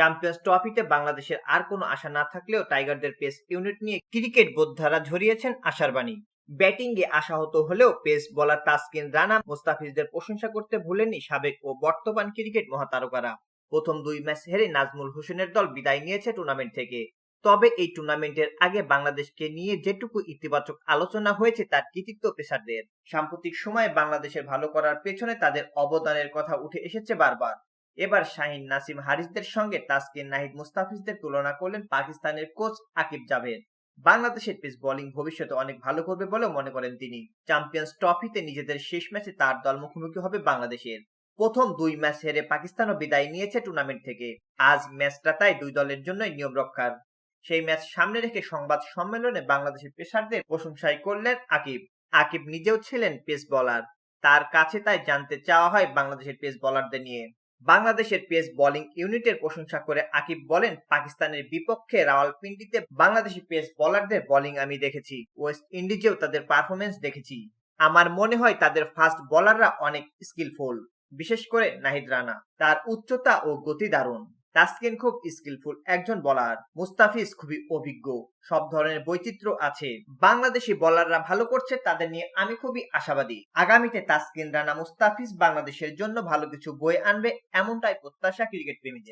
Champions ট্রফিতে বাংলাদেশের আর কোনো আশা না থাকলেও টাইগারদের পেস ইউনিট নিয়ে ক্রিকেট বোদ্ধারা ঝরিয়েছেন আশার বাণী। ব্যাটিংয়ে আশাহত হলেও পেস বলার তাসকিন রানা মোস্তাফিজদের প্রশংসা করতে ভুলেননি সাবেক ও বর্তমান ক্রিকেট মহাতারকারা। প্রথম দুই ম্যাচ হেরে নাজমুল হোসেনের দল বিদায় নিয়েছে টুর্নামেন্ট থেকে। তবে এই টুর্নামেন্টের আগে বাংলাদেশকে নিয়ে যেটুকু ইতিবাচক আলোচনা হয়েছে তার কৃতিত্ব পেশারদের সাম্প্রতিক সময়ে বাংলাদেশের ভালো করার পেছনে তাদের অবদানের কথা উঠে এসেছে বারবার। এবার শাহিন নাসিম হারিসদের সঙ্গে তাসকিন নাহিদ মুস্তাফিজদের তুলনা করলেন পাকিস্তানের কোচ আকিব জাভেদ। বাংলাদেশের পেস বোলিং ভবিষ্যতে অনেক ভালো করবে বলেও মনে করেন তিনি। চ্যাম্পিয়ন্স ট্রফিতে নিজেদের শেষ ম্যাচে তার দল মুখোমুখি হবে বাংলাদেশের। প্রথম দুই ম্যাচ হেরে পাকিস্তানও বিদায় নিয়েছে টুর্নামেন্ট থেকে। আজ ম্যাচটা তাই দুই দলের জন্যই নিয়ম রক্ষার। সেই ম্যাচ সামনে রেখে সংবাদ সম্মেলনে বাংলাদেশের পেসারদের প্রশংসাই করলেন আকিব। আকিব নিজেও ছিলেন পেস বলার। তার কাছে তাই জানতে চাওয়া হয় বাংলাদেশের পেস বলারদের নিয়ে। বাংলাদেশের পেস বোলিং ইউনিটের প্রশংসা করে আকিব বলেন, পাকিস্তানের বিপক্ষে রাওয়ালপিন্ডিতে বাংলাদেশি পেস বোলারদের বোলিং আমি দেখেছি। ওয়েস্ট ইন্ডিজেও তাদের পারফরমেন্স দেখেছি। আমার মনে হয় তাদের ফাস্ট বোলাররা অনেক স্কিলফুল, বিশেষ করে নাহিদ রানা। তার উচ্চতা ও গতি দারুণ। তাসকিন খুব স্কিলফুল একজন বলার। মুস্তাফিজ খুবই অভিজ্ঞ, সব ধরনের বৈচিত্র্য আছে। বাংলাদেশি বলাররা ভালো করছে তাদের নিয়ে আমি খুবই আশাবাদী। আগামীতে তাসকিন রানা মুস্তাফিজ বাংলাদেশের জন্য ভালো কিছু বই আনবে, এমনটাই প্রত্যাশা ক্রিকেট প্রেমীদের।